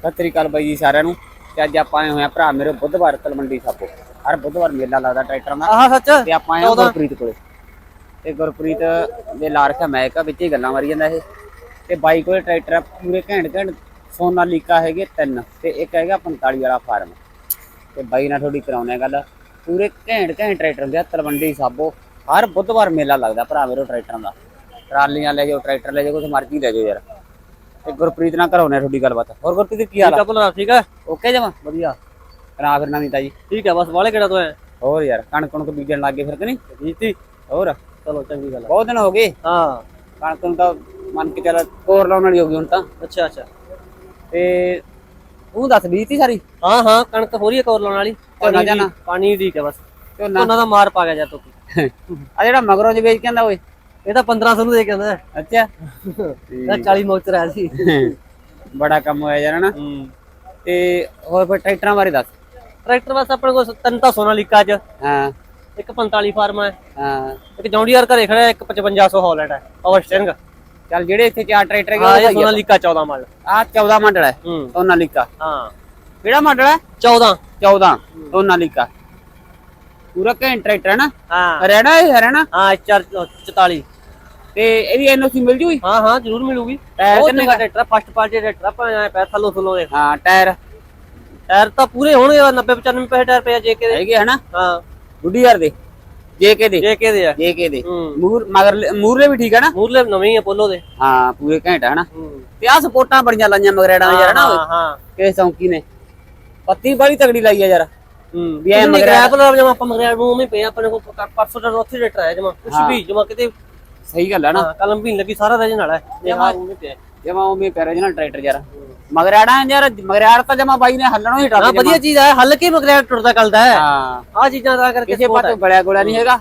ਸਤਿ ਸ੍ਰੀ ਅਕਾਲ ਬਾਈ ਜੀ ਸਾਰਿਆਂ ਨੂੰ। ਤੇ ਅੱਜ ਆਪਾਂ ਆਏ ਹੋਏ ਆ ਭਰਾ ਮੇਰੇ ਬੁੱਧਵਾਰ ਤਲਮੰਡੀ ਸਾਬੋ। ਹਰ ਬੁੱਧਵਾਰ ਮੇਲਾ ਲੱਗਦਾ ਟਰੈਕਟਰਾਂ ਦਾ। ਆਹ ਸੱਚ? ਤੇ ਆਪਾਂ ਆਏ ਹਾਂ ਗੁਰਪ੍ਰੀਤ ਕੋਲੇ। ਤੇ ਗੁਰਪ੍ਰੀਤ ਦੇ ਲਾ ਰੱਖਿਆ ਮੈਂ ਕਾ ਵਿੱਚ ਹੀ ਗੱਲਾਂ ਮਾਰੀ ਜਾਂਦਾ ਇਹ। ਤੇ ਬਾਈ ਕੋਲੇ ਟਰੈਕਟਰ ਆ ਪੂਰੇ ਘੈਂਟ ਘੈਂਟ ਸੋਨਾਲੀਕਾ ਹੈਗੇ ਤਿੰਨ। ਤੇ ਇੱਕ ਹੈਗਾ 45 ਵਾਲਾ ਫਾਰਮ। ਤੇ ਬਾਈ ਨਾਲ ਥੋੜੀ ਕਰਾਉਣੇ ਗੱਲ। ਪੂਰੇ ਘੈਂਟ ਘੈਂਟ ਟਰੈਕਟਰ ਹੁੰਦੇ ਆ ਤਲਵੰਡੀ ਸਾਬੋ। ਹਰ ਬੁੱਧਵਾਰ ਮੇਲਾ ਲੱਗਦਾ ਭਰਾ ਮੇਰੇ ਟਰੈਕਟਰਾਂ ਦਾ। ਟਰਾਲੀਆਂ ਲੈ ਜਾਓ ਟਰੈਕਟਰ ਲੈ ਜਾਓ ਕੁਝ ਮਰਜ਼ੀ ਲੈ ਜਾਓ ਯਾਰ। ਤੇ ਗੁਰਪ੍ਰੀਤ ਨਾਲ ਕਰਾਉਣੇ ਥੋੜੀ ਗੱਲਬਾਤ। ਹੋਰ ਗੁਰਪ੍ਰੀਤ ਕੀ ਹਾਲ ਆ? ਕਪਲ ਠੀਕ ਹੈ ਓਕੇ ਜਮਾ ਵਧੀਆ। ਕਰਾ ਫਿਰ ਨਵੀਂ ਤਾਜੀ। ਠੀਕ ਹੈ ਬਸ ਵਾਲੇ ਕਿਹੜਾ ਤੋਂ ਹੈ ਹੋਰ ਯਾਰ ਕਣਕ ਕਣਕ ਬੀਜਣ ਲੱਗੇ ਫਿਰ ਕਿ ਨਹੀਂ? ਜੀਤੀ ਹੋਰ? ਚਲੋ ਚੰਗੀ ਗੱਲ ਹੈ ਬਹੁਤ ਦਿਨ ਹੋ ਗਏ। ਹਾਂ। ਕਣਕ ਨੂੰ ਤਾਂ ਮੰਨ ਕੇ ਚੱਲ ਕੋਰ ਲਾਉਣ ਵਾਲੀ ਹੋ ਗਈ ਹੁਣ ਤਾਂ। ਅੱਛਾ ਅੱਛਾ। ਤੇ ਤੂੰ ਦੱਸ ਬੀਜਤੀ ਸਾਰੀ? ਹਾਂ ਹਾਂ ਕਣਕ ਹੋ ਰਹੀ ਹੈ ਕੌਰ ਲਾਉਣ ਵਾਲੀ। ਝੋਨਾ ਪਾਣੀ ਦੀ- ਝਾਨਾ? ਪਾਣੀ ਠੀਕ ਹੈ ਬਸ। ਝੋਨਾ। ਉਹਨਾਂ ਦਾ ਮਾਰ ਪਾ ਗਿਆ ਜਾ ਤੋ। ਆ ਜਿਹੜਾ ਮਗਰੋਂ ਵੇਚ ਕੇ ਆਂਦਾ ਓਏ। ਇਹ ਤਾਂ 1500 ਨੂੰ ਦੇ ਕੇ ਆਂਦਾ ਅੱਛਾ। ਇਹ 40 ਮੌਤ ਰਿਹਾ ਸੀ। ਬੜਾ ਕੰਮ ਹੋਇਆ ਯਾਰ ਹਨਾ? ਹੂੰ। ਤੇ ਹੋਰ ਫਿਰ ਟਰੈਕਟਰਾਂ ਬਾਰੇ ਦੱਸ। ਟਰੈਕਟਰ ਬਸ ਆਪਣੇ ਕੋਲ ਤਿੰਨ ਤਾਂ ਸੋਨਾ ਲੀਕਾ ਚ। ਹਾਂ। ਇੱਕ 45 ਫਾਰਮ ਹੈ ਹਾਂ। ਇੱਕ ਜੌਂਡੀਆਰ ਘਰੇ ਖੜਾ ਹੈ, ਇੱਕ 5500 ਹਾਲੈਂਡ ਹੈ। Power steering. ਚੱਲ ਜਿਹੜੇ ਇੱਥੇ ਚਾਰ ਟਰੈਕਟਰ ਹਾਂ ਹੈਗੇ ਇਹ ਸੋਨਾ ਲੀਕਾ 14 ਮਾਡਲ ਆ 14 ਮਾਡਲ ਹੈ ਹੂੰ। ਸੋਨਾਲੀਕਾ ਹਾਂ। ਕਿਹੜਾ ਮਾਡਲ ਹੈ? 14 14 ਸੋਨਾਲੀਕਾ ਪੂਰਾ ਘੈਂਟ ਟਰੈਕਟਰ ਹੈ ਨਾ? ਹਾਂ। ਹਰਿਆਣਾ ਹੈ ਹਰਿਆਣਾ? ਹਾਂ 44 ਤੇ ਇਹਦੀ ਐਨਓਸੀ ਮਿਲ ਜੂਗੀ? ਹਾਂ ਹਾਂ ਜ਼ਰੂਰ ਮਿਲੂਗੀ। ਟਾਇਰ ਕਿੰਨੇ ਚੰਗਾ ਟਰੈਕਟਰ ਫਸਟ ਪਾਰਟੀ ਟਰੈਕਟਰ ਆਪਾਂ ਐ ਪੈਰ ਥੱਲੋਂ ਥੱਲੋਂ ਦੇ ਹਾਂ ਟਾਇਰ ਟਾਇਰ ਤਾਂ ਪੂਰੇ ਹੋਣਗੇ 90 95 ਪੈਸੇ ਟਾਇਰ ਪਿਆ ਜੇਕੇ ਦੇ। ਹੈਗੇ ਹਨਾ? ਹਾਂ। ਗੁੱਡੀ ਯਾਰ ਦੇ। ਜੇਕੇ ਦੇ। ਜੇਕੇ ਦੇ ਆ। ਜੇਕੇ ਦੇ। ਮੂਰ ਮਗਰ ਮੂਰਲੇ ਵੀ ਠੀਕ ਹੈ ਨਾ? ਮੂਰਲੇ ਨਵੇਂ ਆ ਪੋਲੋ ਦੇ। ਹਾਂ ਪੂਰੇ ਘੈਂਟ ਹੈ। ਨਾ ਤੇ ਆ ਸਪੋਰਟਾਂ ਬੜੀਆਂ ਲਾਈਆਂ ਮਗਰੇੜਾਂ ਯਾਰ ਨਾ ਹਾਂ ਹਾਂ। ਕਿਸ ਚੌਂਕੀ ਨੇ। ਪੱਤੀ ਬੜੀ ਤਗੜੀ ਲਾਈ ਆ ਯਾਰ। ਹੂੰ ਵੀ ਐਂ ਮਗਰ- ਮਗਰ ਪਰ ਜਮਾ ਆਪਾਂ ਮਗਰ ਨੂੰ ਉਵੇਂ ਪਏ ਆਪਣੇ ਕੋਲ ਪਰਸੋਂ ਦਾ ਉੱਥੇ ਟਰੈਕਟਰ ਆਇਆ ਜਮਾ। ਕੁਛ ਵੀ ਜਮਾ ਕਿਤੇ ਸਹੀ ਗੱਲ ਹੈ ਨਾ। ਹਾਂ ਕਲਮ ਵੀ ਨੀ ਲੱਗੀ ਸਾਰਾ ਰਜਨ ਵਾਲਾ ਹੈ। ਇਹ ਹਾਂ ਉਵੇਂ ਪਿਆ। ਜਮਾ ਉਹ ਮੇ ਪੈਰੇ ਜਨਾ ਟਰੈਕਟਰ ਯਾਰ। ਮਗਰੇੜਾਂ ਯਾਰ ਮਗਰੇੜ ਤਾਂ ਜਮਾ ਬਾਈ ਨੇ ਹੱਲਣੋਂ ਹੀ ਹਾਂ ਟੱਪ ਵਧੀਆ ਚੀਜ਼ ਹੈ ਹਲਕੇ ਮਗਰ ਟੁੱਟਦਾ ਕੱਲਦਾ ਹੈ। ਹਾਂ। ਆ ਚੀਜ਼ਾਂ ਦਾ ਕਰਕੇ ਕਿਸੇ ਪਾਸੇ ਬੜਿਆ ਗੋਲਾ ਨਹੀਂ ਹੈਗਾ।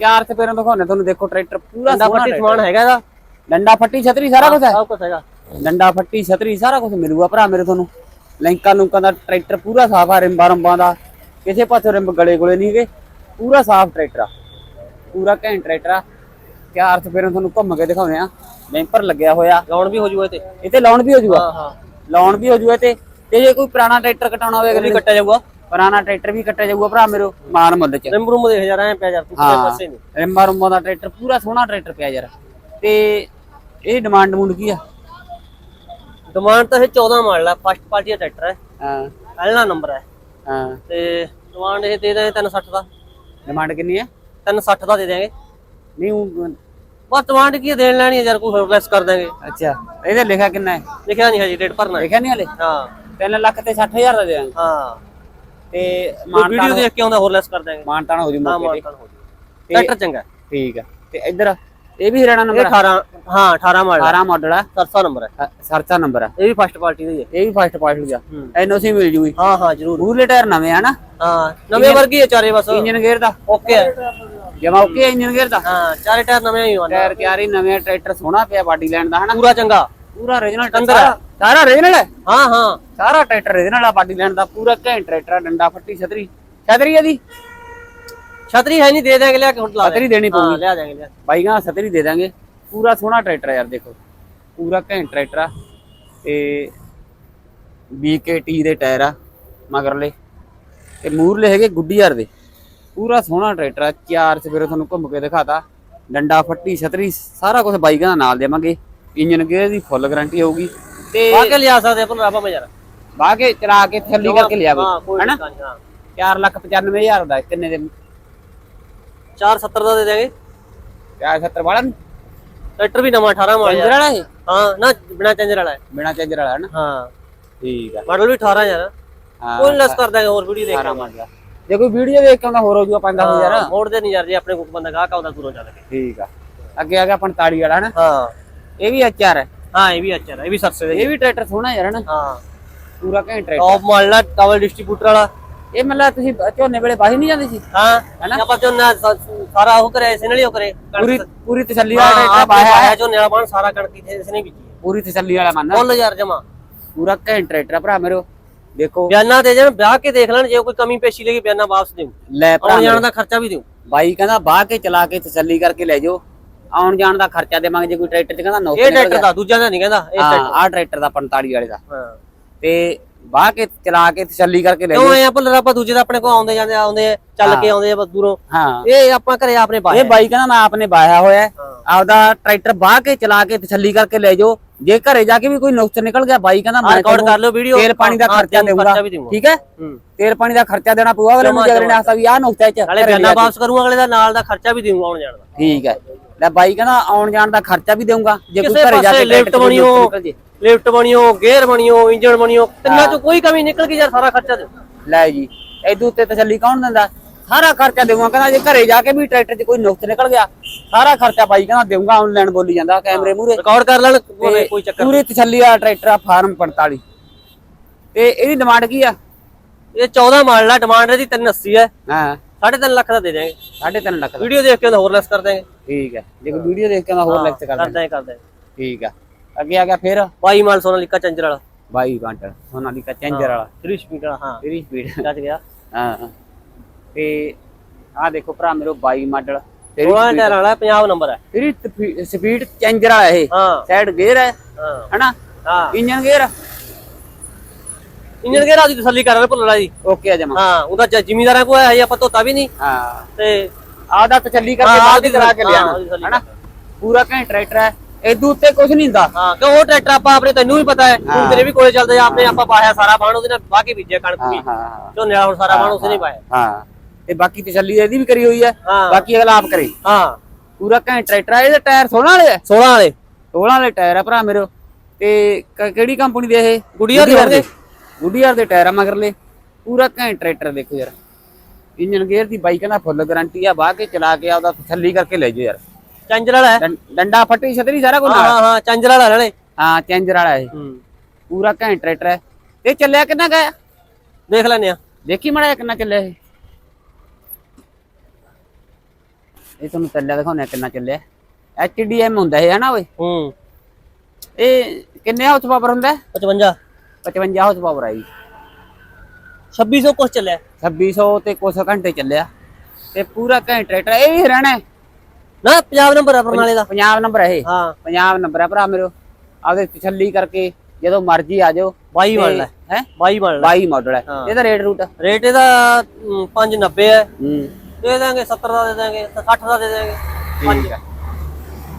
ਚਾਰ ਤੇ ਪੈਰਾਂ ਦਿਖਾਉਣੇ ਤੁਹਾਨੂੰ ਦੇਖੋ ਟਰੈਕਟਰ ਪੂਰਾ ਡੰਡਾ। ਸਮਾਨ ਹੈਗਾ ਇਹਦਾ। ਫੱਟੀ ਛਤਰੀ ਸਾਰਾ ਕੁਝ ਹੈ। ਸਭ ਕੁਝ ਹੈਗਾ। ਡੰਡਾ ਫੱਟੀ ਛਤਰੀ ਸਾਰਾ ਕੁਝ ਮਿਲੂਗਾ ਭਰਾ ਮੇਰੇ ਤੁਹਾਨੂੰ। ਲਿੰਕਾਂ ਲੁੰਕਾਂ ਦਾ ਟਰੈਕਟਰ ਪੂਰਾ ਸਾਫ਼ ਆ ਰਿੰਬਾਂ ਰੰਬਾਂ ਦਾ। ਕਿਸੇ ਪਾਸੇ ਰਿੰਬ ਗਲੇ ਗੋਲੇ ਨਹੀਂ ਪੂਰਾ ਸਾਫ਼ ਟਰੈਕਟਰ ਆ। ਪੂਰਾ ਘੈਂਟ ਟਰੈਕਟਰ ਆ। ਚਾਰ ਸਪੇਰਾਂ ਤੁਹਾਨੂੰ ਘੁੰਮ ਕੇ ਦਿਖਾਉਂਦੇ ਆ ਬੈਂਪਰ ਲੱਗਿਆ ਹੋਇਆ। ਲਾਉਣ ਵੀ ਹੋ ਜੂਗਾ ਤੇ ਤੇ ਲਾਉਣ ਵੀ ਹੋ ਜੂਗਾ। ਹਾਂ ਹਾਂ। ਲਾਉਣ ਵੀ ਹੋ ਜੂਗਾ ਤੇ ਤੇ ਜੇ ਕੋਈ ਪੁਰਾਣਾ ਟਰੈਕਟਰ ਕਟਾਉਣਾ ਹੋਵੇ ਅਗਲੇ ਕੱਟਿਆ ਜਾਊਗਾ। ਪੁਰਾਣਾ ਟਰੈਕਟਰ ਵੀ ਕੱਟਿਆ ਜਾਊਗਾ ਭਰਾ ਮੇਰੋ ਮਾਨ ਮੁੱਲ ਚ। ਰਿੰਮ ਰੂਮ ਦੇਖ ਜਾ ਰਹੇ ਪਿਆ ਜਾ ਤੂੰ ਪਾਸੇ ਨਹੀਂ। ਰਿੰਬਾਂ ਰੁੰਬਾਂ ਦਾ ਟਰੈਕਟਰ ਪੂਰਾ ਸੋਹਣਾ ਟਰੈਕਟਰ ਪਿਆ ਯਾਰ। ਤੇ ਇਹ ਡਿਮਾਂਡ ਡਮੂੰਡ ਕੀ ਆ? ਡਿਮਾਂਡ ਤਾਂ ਇਹ 14 ਮਾਡਲ ਹੈ ਫਸਟ ਪਾਰਟੀ ਦਾ ਟਰੈਕਟਰ ਹੈ। ਹਾਂ। ਪਹਿਲਾ ਨੰਬਰ ਹੈ। ਹਾਂ। ਤੇ ਡਿਮਾਂਡ ਇਹ ਦੇ ਦਾਂਗੇ 360 ਦਾ। ਡਿਮਾਂਡ ਕਿੰਨੀ ਹੈ? 360 ਦਾ ਦੇ ਦਾਂਗੇ ਨਹੀਂ ਬਸ ਡਿਮਾਂਡ ਕੀ ਹੈ, ਦੇਣ ਲੈਣੀ ਹੈ ਯਾਰ ਕੋਈ ਹੋਰ ਲੈਸ ਕਰ ਦਾਂਗੇ ਅੱਛਾ ਇਹਦੇ ਲਿਖਿਆ ਕਿੰਨਾ ਹੈ? ਲਿਖਿਆ ਨਹੀਂ ਹਜੇ ਰੇਟ ਭਰਨਾ ਹੈ। ਲਿਖਿਆ ਨਹੀਂ ਹਲੇ? ਹਾਂ। 3 ਲੱਖ ਤੇ 60000 ਦਾ ਦੇ ਦਾਂਗੇ ਹਾਂ। ਤੇ ਮਾਨਤਾਨ ਵੀਡੀਓ ਦੇਖ ਕੇ ਆਉਂਦਾ ਹੋਰ ਲੈਸ ਕਰ ਦਾਂਗੇ ਮਾਨਤਾਨ ਹੋ ਜੂ ਹਾਂ ਮੌਕੇ ਮਾਡਲ ਹੋ ਜੂ। ਟਰੈਕਟਰ ਚੰਗਾ ਹੈ। ਤੇ ਠੀਕ ਆ ਤੇ ਇੱਧਰ ਇਹ ਵੀ ਹਰਿਆਣਾ ਇਹ ਨੰਬਰ 18 ਹਾਂ 18 ਮਾਡਲ 18 ਮਾਡਲ ਆ? 700 ਨੰਬਰ ਹੈ ਅ, ਸਰਚਾ ਨੰਬਰ ਆ। ਇਹ ਵੀ ਫਸਟ ਪਾਰਟੀ ਦਾ ਹੀ ਹੈ ਇਹ ਵੀ ਫਸਟ ਪਾਰਟੀ ਦਾ ਹੂੰ। ਐਨਓਸੀ ਮਿਲ ਜੂਗੀ। ਹਾਂ ਹਾਂ ਜ਼ਰੂਰ। ਮੂਰਲੇ ਟਾਇਰ ਨਵੇਂ ਆ ਨਾ? ਹਾਂ ਨਵੇਂ ਵਰਗੀ ਹੈ ਚਾਰੇ ਬਸ। ਇੰਜਨ ਗੇਅਰ ਦਾ? ਓਕੇ ਹੈ ਜਮਾ ਓਕੇ ਇੰਜਨ ਗੇਅਰ ਦਾ? ਹਾਂ ਚਾਰੇ ਟਾਇਰ ਨਵੇਂ ਹੀ ਹੋਣ। ਟਾਇਰ ਕਿਆਰੀ ਨਵੇਂ ਟਰੈਕਟਰ ਸੋਹਣਾ ਪਿਆ ਬਾਡੀ ਲੈਣ ਦਾ ਹਨਾ? ਪੂਰਾ ਚੰਗਾ। ਪੂਰਾ ਰੀਜਨਲ ਅੰਦਰ ਸਾਰਾ ਸਾਰਾ ਰੀਜਨਲ ਹੈ? ਹਾਂ ਹਾਂ। ਸਾਰਾ ਟਰੈਕਟਰ ਰੀਜਨਲ ਆ ਬਾਡੀ ਲੈਣ ਦਾ ਪੂਰਾ ਘੈਂਟ ਟਰੈਕਟਰ ਆ, ਡੰਡਾ ਫੱਟੀ ਛਤਰੀ। ਛਤਰੀ ਇਹਦੀ? ਛਤਰੀ ਹੈ ਨਹੀਂ ਦੇ ਦਾਂਗੇ ਲਿਆ ਕੇ ਹੁਣ ਲਾ ਛਤਰੀ ਦੇਣੀ ਪਊਗੀ। ਲਿਆ ਦਾਂਗੇ ਲਿਆ ਬਾਈਆਂ ਛਤਰੀ ਦੇ ਦਾਂਗੇ ਪੂਰਾ ਸੋਹਣਾ ਟਰੈਕਟਰ ਯਾਰ ਦੇਖੋ। ਪੂਰਾ ਘੈਂਟ ਟਰੈਕਟਰ ਆ। ਤੇ BKT ਦੇ ਟਾਇਰ ਆ ਮਗਰਲੇ। ਤੇ ਮੂਰਲੇ ਹੈਗੇ ਗੁੱਡੀਆਰ ਦੇ। ਪੂਰਾ ਸੋਹਣਾ ਟਰੈਕਟਰ ਆ। ਚਾਰ ਸਵੇਰੇ ਤੁਹਾਨੂੰ ਘੁੰਮ ਕੇ ਦਿਖਾਤਾ। ਡੰਡਾ ਫੱਟੀ ਛਤਰੀ ਸਾਰਾ ਕੁਝ ਬਾਈਕਾਂ ਦਾ ਨਾਲ ਦੇਵਾਂਗੇ। ਇੰਜਨ ਗੇਅਰ ਦੀ ਫੁੱਲ ਗਾਰੰਟੀ ਹੋਊਗੀ। ਤੇ ਆ ਕੇ ਲਿਆ ਸਕਦੇ ਆਪਾਂ ਰਾਬਾ ਮੈਂ ਯਾਰ। ਬਾਹ ਕੇ ਚਲਾ ਕੇ ਥੱਲੀ ਕਰਕੇ ਲਿਆਵੇ। ਹੈਨਾ? ਨਹੀਂ ਹਾਂ। 4 ਲੱਖ 95000 ਦਾ ਕਿੰਨੇ ਦੇ? 470 ਦਾ ਦੇ ਦਾਂਗੇ 470 ਵਾਲਾ? ਟਰੈਕਟਰ ਵੀ ਨਵਾਂ 18 ਮਾਡਲ ਚੇਂਜਰ ਵਾਲਾ ਇਹ ਹਾਂ ਨਾ ਬਿਨਾ ਚੇਂਜਰ ਵਾਲਾ ਹੈ ਬਿਨਾ ਚੇਂਜਰ ਵਾਲਾ ਹੈ ਨਾ ਹਾਂ ਠੀਕ ਆ ਮਾਡਲ ਵੀ 18 ਯਾਰ ਹਾਂ ਕੋਈ ਲੈਸ ਕਰ ਦਾਂਗੇ ਹੋਰ ਵੀਡੀਓ ਦੇਖ ਸਾਰਾ ਮਾਡਲ ਆ। ਜੇ ਕੋਈ ਵੀਡੀਓ ਦੇਖ ਕੇ ਆਉਂਦਾ ਹੋਰ ਹੋ ਜੂਗਾ 5-10000 ਮੋੜ ਦੇ ਨਹੀਂ ਯਾਰ ਜੇ ਆਪਣੇ ਕੋਲ ਬੰਦਾ ਗਾਹਕ ਆਉਂਦਾ ਦੂਰੋਂ ਚੱਲ ਕੇ ਠੀਕ ਆ ਅੱਗੇ ਆ ਗਿਆ 45 ਵਾਲਾ ਹੈ ਨਾ ਹਾਂ ਇਹ ਵੀ ਐਚਆਰ ਹੈ ਹਾਂ ਇਹ ਵੀ ਅੱਛਾ ਹੈ ਇਹ ਵੀ ਸਰਸੇ ਦਾ ਹੀ ਹੈ। ਇਹ ਵੀ ਟਰੈਕਟਰ ਸੋਹਣਾ ਯਾਰ ਹੈ ਨਾ ਹਾਂ ਪੂਰਾ ਘੈਂਟ ਟਰੈਕਟਰ ਟੌਪ ਮਾਡਲ ਹੈ ਡਬਲ ਡਿਸਟ੍ਰੀਬਿਊਟਰ ਵਾਲਾ ਇਹ ਮਤਲਬ ਤੁਸੀਂ ਝੋਨੇ ਵੇਲੇ ਬਾਹੀ ਨਹੀਂ ਜਾਂਦੇ ਸੀ? ਹਾਂ ਹੈਨਾ? ਆਪਾਂ ਜੋ ਨਾ ਸਾਰਾ ਉਹ ਕਰੇ ਇਸੇ ਨਾਲ ਹੀ ਉਹ ਕਰੇ ਪੂਰੀ ਪੂਰੀ ਤਸੱਲੀ ਵਾਲਾ ਹਾਂ ਟਰੈਕਟਰ ਬਾਇਆ ਆਇਆ ਜੋ ਨਿਆਲਾ ਬਣ ਸਾਰਾ ਕਣਕ ਇੱਥੇ ਇਸਨੇ ਕੀਤੀ ਹੈ। ਪੂਰੀ ਤਸੱਲੀ ਵਾਲਾ ਮੰਨ। ਫੁੱਲ ਯਾਰ ਜਮਾ। ਪੂਰਾ ਘੈਂਟ ਟਰੈਕਟਰ ਆ ਭਰਾ ਮੇਰੇ। ਦੇਖੋ। ਬਿਆਨਾ ਦੇ ਜਾਣ ਵਿਆਹ ਕੇ ਦੇਖ ਲੈਣ ਜੇ ਕੋਈ ਕਮੀ ਪੇਸ਼ੀ ਲੱਗੀ ਬਿਆਨਾ ਵਾਪਸ ਦੇਉ ਲੈ ਭਰਾ ਆਉਣ ਜਾਣ ਦਾ ਖਰਚਾ ਵੀ ਦਿਉ ਬਾਈ ਕਹਿੰਦਾ ਬਾਹ ਕੇ ਚਲਾ ਕੇ ਤਸੱਲੀ ਕਰਕੇ ਲੈ ਜਾਓ। ਆਉਣ ਜਾਣ ਦਾ ਖਰਚਾ ਦੇਵਾਂਗੇ ਜੇ ਕੋਈ ਟਰੈਕਟਰ ਚ ਕਹਿੰਦਾ ਨੌ ਇਹ ਟਰੈਕਟਰ ਦਾ ਦੂਜਾ ਦਾ ਨਹੀਂ ਕਹਿੰਦਾ ਇਹ ਹਾਂ ਟਰੈਕਟਰ। ਆਹ ਟਰੈਕਟਰ ਦਾ 45 ਵਾਲੇ ਦਾ। ਹਾਂ। ਤੇ ਬਾਹ ਕੇ ਚਲਾ ਕੇ ਤਸੱਲੀ ਕਰਕੇ ਲੈ ਕਿਉਂ ਐ ਆਪਾਂ ਆਪਾਂ ਦੂਜੇ ਦਾ ਆਪਣੇ ਕੋਲ ਆਉਂਦੇ ਜਾਂਦੇ ਆਉਂਦੇ ਆ, ਚੱਲ ਕੇ ਆਉਂਦੇ ਆ ਬਸ ਦੂਰੋਂ। ਹਾਂ। ਇਹ ਆਪਾਂ ਘਰੇ ਆਪਣੇ ਪਾਏ ਇਹ ਬਾਈ ਕਹਿੰਦਾ ਮੈਂ ਆਪਨੇ ਬਾਇਆ ਹੋਇਆ। ਹੈ। ਹਾਂ। ਆਪਦਾ ਟਰੈਕਟਰ ਬਾਹ ਕੇ ਚਲਾ ਕੇ ਤਸੱਲੀ ਕਰਕੇ ਲੈ ਜਾਓ। ਜੇ ਘਰੇ ਜਾ ਕੇ ਵੀ ਕੋਈ ਨੁਕਸ ਨਿਕਲ ਗਿਆ ਬਾਈ ਕਹਿੰਦਾ ਮੈਂ ਰਿਕਾਰਡ ਕਰ ਲਿਓ ਵੀਡੀਓ। ਤੇਲ ਪਾਣੀ ਦਾ ਖਰਚਾ ਦੇਊਂਗਾ। ਠੀਕ ਹੈ? ਹੂੰ। ਤੇਲ ਪਾਣੀ ਦਾ ਖਰਚਾ ਦੇਣਾ ਪਊਗਾ ਅਗਲੇ ਨੂੰ ਅਗਲੇ ਨੇ ਆਖਤਾ ਵੀ ਆਹ ਨੁਕਤਾ ਚ ਨਾਲੇ ਜਾਨਾ ਕੇ। ਵਾਪਸ ਕਰੂੰਗਾ ਅਗਲੇ ਦਾ ਨਾਲ ਦਾ ਖਰਚਾ ਵੀ ਦੇਊਂਗਾ ਆਉਣ ਜਾਣ ਦਾ। ਠੀਕ ਹੈ। ਲੈ ਬਾਈ ਕਹਿੰਦਾ ਆਉਣ ਜਾਣ ਦਾ ਖਰਚਾ ਵੀ ਦੇਊਂਗਾ। ਜੇ ਕੋਈ ਘਰੇ ਜਾ ਕੇ ਲਿਫਟ ਟਰੈਕਟਰ ਦੀ ਲਿਫਟ ਬਣੀਓ ਗੇਅਰ ਬਣੀਓ ਇੰਜਨ ਬਣੀਓ ਤਿੰਨਾਂ ਚੋਂ ਕੋਈ ਕਮੀ ਨਿਕਲ ਗਈ ਯਾਰ ਸਾਰਾ ਖਰਚਾ ਦੇ ਲੈ ਜੀ ਇਹਦੂ ਉੱਤੇ ਤਸੱਲੀ ਕੌਣ ਦਿੰਦਾ? ਸਾਰਾ ਖਰਚਾ ਦੇਵਾਂ ਕਹਿੰਦਾ ਜੇ ਘਰੇ ਜਾ ਕੇ ਵੀ ਟਰੈਕਟਰ 'ਚ ਕੋਈ ਨੁਕਸ ਨਿਕਲ ਗਿਆ ਸਾਰਾ ਖਰਚਾ ਬਾਈ ਕਹਿੰਦਾ ਦੇਊਂਗਾ ਆਨਲਾਈਨ ਬੋਲੀ ਜਾਂਦਾ ਕੈਮਰੇ ਮੂਹਰੇ। ਰਿਕਾਰਡ ਕਰ ਲੈਣ ਕੋਈ ਚੱਕਰ ਪੂਰੀ ਤਸੱਲੀ ਆ ਟਰੈਕਟਰ ਆ ਫਾਰਮ 45 ਤੇ ਇਹਦੀ ਡਿਮਾਂਡ ਕੀ ਆ? ਇਹ 14 ਮਾਡਲ ਆ ਡਿਮਾਂਡ ਇਹਦੀ 380 ਹੈ। ਹਾਂ 3.5 ਲੱਖ ਦਾ ਦੇ ਦੇਾਂਗੇ 3.5 ਲੱਖ ਦਾ। ਵੀਡੀਓ ਦੇਖ ਕੇ ਹੋਰ ਲੈਸ ਕਰ ਦਾਂਗੇ ਠੀਕ ਹੈ ਜੇ ਵੀਡੀਓ ਦੇਖ ਕੇ ਹੋਰ ਲੈਕਚ ਕਰ ਦਾਂਗੇ ਕਰ ਦਾਂਗੇ ਠੀਕ ਆ। ਅੱਗੇ ਆ ਗਿਆ ਫਿਰ? 22 ਮਾਡਲ ਸੋਨਾਲੀਕਾ ਚੰਜਰ ਵਾਲਾ। 22 ਘੰਟਾ ਸੋਨਾਲੀਕਾ ਚੈਂਜਰ ਵਾਲਾ। 3 ਸਪੀਡ ਵਾਲਾ ਹਾਂ। ਤੇਰੀ ਸਪੀਡ ਚੱਜ ਗਿਆ। ਹਾਂ ਤੇ ਆ ਦੇਖੋ ਭਰਾ ਮੇਰੇ 22 ਮਾਡਲ। ਤੇਰੀ 16 ਟਾਇਰ ਵਾਲਾ ਪੰਜਾਬ ਨੰਬਰ ਹੈ। ਤੇਰੀ ਸਪੀਡ ਚੈਂਜਰ ਵਾਲਾ ਇਹ। ਹਾਂ। ਸਾਈਡ ਗੇਅਰ ਹੈ ਹਾਂ। ਹਨਾ? ਹਾਂ। ਇੰਜਨ ਗੇਅਰ ਇੰਜਨ ਗੇਅਰ ਦੀ ਤਸੱਲੀ ਕਰ ਰਹੇ ਭੁੱਲਣਾ ਜੀ। ਓਕੇ ਆ ਜਮਾ। ਹਾਂ ਉਹਦਾ ਜ਼ਿਮੀਂਦਾਰਾਂ ਕੋਲ ਹੈ ਆਪਾਂ ਧੋਤਾ ਵੀ ਨਹੀਂ। ਹਾਂ। ਤੇ ਆਦਾ ਤਸੱਲੀ ਕਰਕੇ ਬਾਅਦ ਕਰਾ ਕੇ ਤਸੱਲੀ ਹਨਾ? ਪੂਰਾ ਘੈਂਟ ਟਰੈਕਟਰ ਹੈ। ਇਦੋਂ ਉੱਤੇ ਕੁਝ ਨਹੀਂ ਹੁੰਦਾ। ਹਾਂ। ਕਿਉਂ ਉਹ ਟਰੈਕਟਰ ਆਪਾਂ ਆਪਣੇ ਤੈਨੂੰ ਵੀ ਪਤਾ ਹੈ ਤੇਰੇ ਵੀ ਕੋਲੇ ਚੱਲਦੇ ਆ ਆਪਣੇ ਆਪਾਂ ਪਾਇਆ ਸਾਰਾ ਬਾਣ ਉਹਦੇ ਨਾਲ ਬਾਕੀ ਬੀਜਿਆ ਕਣਕ ਵੀ। ਝੋਨੇ ਵਾਲਾ ਹੁਣ ਸਾਰਾ ਬਾਣ ਉਸੇ ਨੇ ਪਾਇਆ। ਹਾਂ। ਤੇ ਬਾਕੀ ਤਸੱਲੀ ਇਹਦੀ ਵੀ ਕਰੀ ਹੋਈ ਹੈ। ਬਾਕੀ ਅਗਲਾ ਆਪ ਕਰੇ। ਹਾਂ। ਪੂਰਾ ਘੈਂਟ ਟਰੈਕਟਰ ਹੈ ਇਹਦੇ ਟਾਇਰ 16 ਵਾਲੇ ਹੈ 16 ਵਾਲੇ। 16 ਵਾਲੇ ਟਾਇਰ ਆ ਭਰਾ ਮੇਰੇ। ਤੇ ਕ- ਕਿਹੜੀ ਕੰਪਨੀ ਦੇ ਇਹ? ਗੁਡੀਅਰ ਦੇ। ਗੁਡੀਅਰ ਦੇ। ਟਾਇਰ ਆ ਮਗਰਲੇ। ਪੂਰਾ ਘੈਂਟ ਟਰੈਕਟਰ ਦੇਖੋ ਯਾਰ। ਇੰਜਨ ਗੇਅਰ ਦੀ ਬਾਈਕ ਦਾ ਫੁੱਲ ਗਾਰੰਟੀ ਆ ਬਾਹ ਕੇ ਚਲਾ ਕੇ ਆਪਦਾ ਤਸੱਲੀ ਕਰਕੇ ਲੈ ਜਾਓ ਯਾਰ। ਚੰਜਰ ਵਾਲਾ ਹੈ। ਡੰ- ਡੰਡਾ ਫੱਟੀ ਛਤਰੀ ਸਾਰਾ ਕੁਝ ਹਾਂ ਨਾਲ? ਹਾਂ ਹਾਂ ਚੰਜਰ ਵਾਲਾ ਨਾਲੇ ਹਾਂ ਚੈਂਜਰ ਵਾਲਾ ਇਹ। ਹੂੰ। ਪੂਰਾ ਘੈਂਟ ਟਰੈਕਟਰ ਹੈ। ਇਹ ਚੱਲਿਆ ਕਿੰਨਾ ਗਿਆ ਦੇਖ ਲੈਨੇ ਆ ਦੇਖੀ ਮੜਾ ਕਿੰਨਾ ਚੱਲਿਆ ਇਹ। ਇਹ ਤੁਹਾਨੂੰ ਚੱਲਿਆ ਦਿਖਾਉਣਾ ਕਿੰਨਾ ਚੱਲਿਆ। ਐਚਡੀਐਮ ਹੁੰਦਾ ਇਹ ਹਨਾ ਓਏ? ਹੂੰ। ਇਹ ਕਿੰਨੇ ਹਾਊਸ ਪਾਵਰ ਹੁੰਦਾ? ਹੈ? 55 55 ਹਾਊਸ ਪਾਵਰ ਆਈ 2600 ਕੁਛ ਚੱਲਿਆ। 2600 ਤੇ ਕੁਛ ਘੰਟੇ ਚੱਲਿਆ। ਤੇ ਪੂਰਾ ਘੰਟੇ ਟਰੈਕਟਰ ਇਹ ਹੀ ਹਰਿਆਣਾ ਹੈ। ਨਾ ਪੰਜਾਬ ਨੰਬਰ ਆ ਬਰਨਾਲੇ ਦਾ। ਪੰਜਾਬ ਨੰਬਰ ਇਹ। ਹਾਂ। ਪੰਜਾਬ ਨੰਬਰ ਹੈ ਭਰਾ ਮੇਰੇ। ਆਪਦੇ ਤਸੱਲੀ ਕਰਕੇ ਜਦੋਂ ਮਰਜ਼ੀ ਆ ਜਾਓ। 22 ਮਾਡਲ ਹੈ? ਹੈ 22 ਮਾਡਲ 22 ਮਾਡਲ ਹੈ। ਇਹਦਾ ਰੇਟ ਰੂਟ? ਰੇਟ ਇਹਦਾ 590 ਹੈ ਹੂੰ। ਦੇ ਦਾਂਗੇ 70 ਦਾ ਦੇ ਦਾਂਗੇ 60 ਦਾ ਦੇ ਦਾਂਗੇ। ਠੀਕ ਹੈ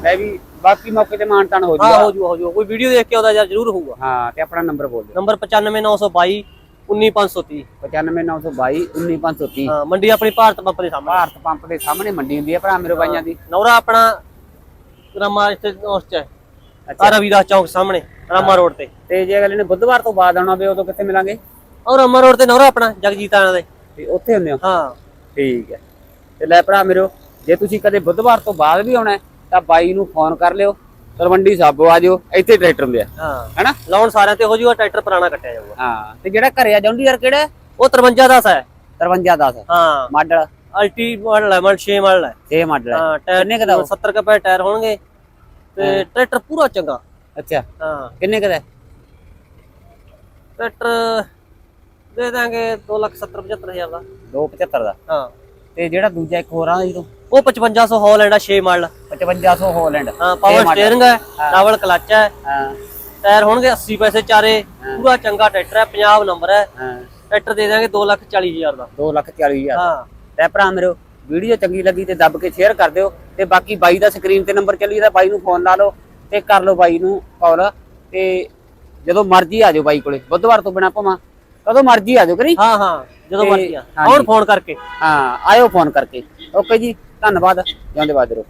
ਮੈਂ ਵੀ ਬਾਕੀ ਮੌਕੇ ਤੇ ਮਾਨਤਾਨ ਹੋ ਹਾਂ ਜੂਗਾ। ਹੋ ਜੂ ਹੋ ਜੂ ਕੋਈ ਵੀਡੀਓ ਦੇਖ ਕੇ ਆਉਂਦਾ ਯਾਰ ਜ਼ਰੂਰ ਹੋਊਗਾ। ਹਾਂ ਤੇ ਆਪਣਾ ਨੰਬਰ ਬੋਲ ਦਿਓ। ਨੰਬਰ 95922 19530 95922 19530 ਹਾਂ ਮੰਡੀ ਆਪਣੀ ਭਾਰਤ ਪੰਪ ਦੇ ਸਾਹਮਣੇ। ਭਾਰਤ ਪੰਪ ਦੇ ਸਾਹਮਣੇ ਮੰਡੀ ਹੁੰਦੀ ਹੈ ਭਰਾ ਮੇਰੇ ਬਾਈਆਂ ਦੀ। ਨੌਰਾ ਆਪਣਾ ਰਾਮਾ ਇੱਥੇ ਉਸ ਚ ਆ ਰਵੀਦਾਸ ਚੌਕ ਸਾਹਮਣੇ ਰਾਮਾ ਰੋਡ ਤੇ। ਤੇ ਜੇ ਅਗਲੇ ਨੇ ਬੁੱਧਵਾਰ ਤੋਂ ਬਾਅਦ ਆਉਣਾ ਹੋਵੇ ਉਦੋਂ ਕਿੱਥੇ ਮਿਲਾਂਗੇ? ਔਰ ਰਾਮਾ ਰੋਡ ਤੇ ਨੌਰਾ ਆਪਣਾ ਜਗਜੀਤ ਆਣਾ ਦੇ। ਤੇ ਉੱਥੇ ਹੁੰਦੇ ਹੋ? ਹਾਂ। ਠੀਕ ਹੈ। ਤੇ ਲੈ ਭਰਾ ਮੇਰੋ ਜੇ ਤੁਸੀਂ ਕਦੇ ਬੁੱਧਵਾਰ ਤੋਂ ਬਾਅਦ ਵੀ ਆਉਣਾ ਤਾਂ ਬਾਈ ਨੂੰ ਫੋਨ ਕਰ ਲਿਓ। ਤਲਵੰਡੀ ਸਾਬੋ ਆ ਜਿਓ ਇੱਥੇ ਟਰੈਕਟਰ ਹੁੰਦੇ ਆ। ਹਾਂ। ਹੈਨਾ? ਲਾਉਣ ਸਾਰਿਆਂ ਤੇ ਹੋ ਜੂਗਾ ਟਰੈਕਟਰ ਪੁਰਾਣਾ ਕੱਟਿਆ ਜਾਊਗਾ। ਹਾਂ। ਤੇ ਜਿਹੜਾ ਘਰੇ ਆ ਜੌਂਡੀ ਯਾਰ ਕਿਹੜਾ? ਉਹ 53 ਦਾ ਹੈ। 5310 ਹਾਂ। ਮਾਡਲ। ਅਲਟੀ ਮਾਡਲ ਹੈ ਮਾਡਲ 6 ਮਾਡਲ ਹੈ। 6 ਮਾਡਲ ਹੈ। ਹਾਂ ਟਾਇਰ ਕਿੰਨੇ ਕੁ ਦਾ ਉਹ? 70 ਕੁ ਪੈ ਟਾਇਰ ਹੋਣਗੇ। ਤੇ ਟਰੈਕਟਰ ਪੂਰਾ ਚੰਗਾ। ਅੱਛਾ। ਹਾਂ। ਕਿੰਨੇ ਕਦਾ ਟਰੈਕਟਰ ਦੇ ਦਾਂਗੇ 275000 ਦਾ। 275 ਦਾ। ਹਾਂ। ਤੇ ਜਿਹੜਾ ਦੂਜਾ ਇੱਕ ਹੋਰ ਆ ਜਦੋਂ ਉਹ 5500 ਹਾਲੈਂਡ ਆ 6 ਮਾਡਲ। 5500 ਹੋਲੈਂਡ ਹਾਂ ਪਾਵਰ ਸਟੀਅਰਿੰਗ ਹੈ ਡਬਲ ਕਲਚ ਹੈ। ਹਾਂ। ਟਾਇਰ ਹੋਣਗੇ 80 ਪੈਸੇ ਚਾਰੇ ਪੂਰਾ ਚੰਗਾ ਟਰੈਕਟਰ ਹੈ ਪੰਜਾਬ ਨੰਬਰ ਹੈ। ਟਰੈਕਟਰ ਦੇ ਦਾਂਗੇ 240000 ਦਾ। 2 ਲੱਖ 40 ਹਜ਼ਾਰ ਹਾਂ। ਤੇ ਭਰਾ ਮੇਰੇ ਵੀਡੀਓ ਚੰਗੀ ਲੱਗੀ ਤੇ ਦੱਬ ਕੇ ਸ਼ੇਅਰ ਕਰ ਦਿਓ ਤੇ ਬਾਕੀ ਬਾਈ ਦਾ ਸਕਰੀਨ ਤੇ ਨੰਬਰ ਚੱਲੀ ਦਾ ਬਾਈ ਨੂੰ ਫੋਨ ਲਾ ਲਓ ਤੇ ਕਰ ਲਓ ਬਾਈ ਨੂੰ ਕਾਲ ਤੇ ਜਦੋਂ ਮਰਜ਼ੀ ਆ ਜਾਓ ਬਾਈ ਕੋਲੇ ਬੁੱਧਵਾਰ ਤੋਂ ਬਿਨਾ ਭਾਵਾਂ ਕਦੋਂ ਮਰਜ਼ੀ ਆ ਜਾਓ ਕਰੀ। ਹਾਂ ਹਾਂ ਜਦੋਂ ਮਰਜ਼ੀ ਆ। ਹੁਣ ਫੋਨ ਕਰਕੇ। ਹਾਂ ਆਇਓ ਫੋਨ ਕਰਕੇ। ਓਕੇ ਜੀ ਧੰਨਵਾਦ ਜਾਂਦੇ ਬਾਦ ਰਹੋ।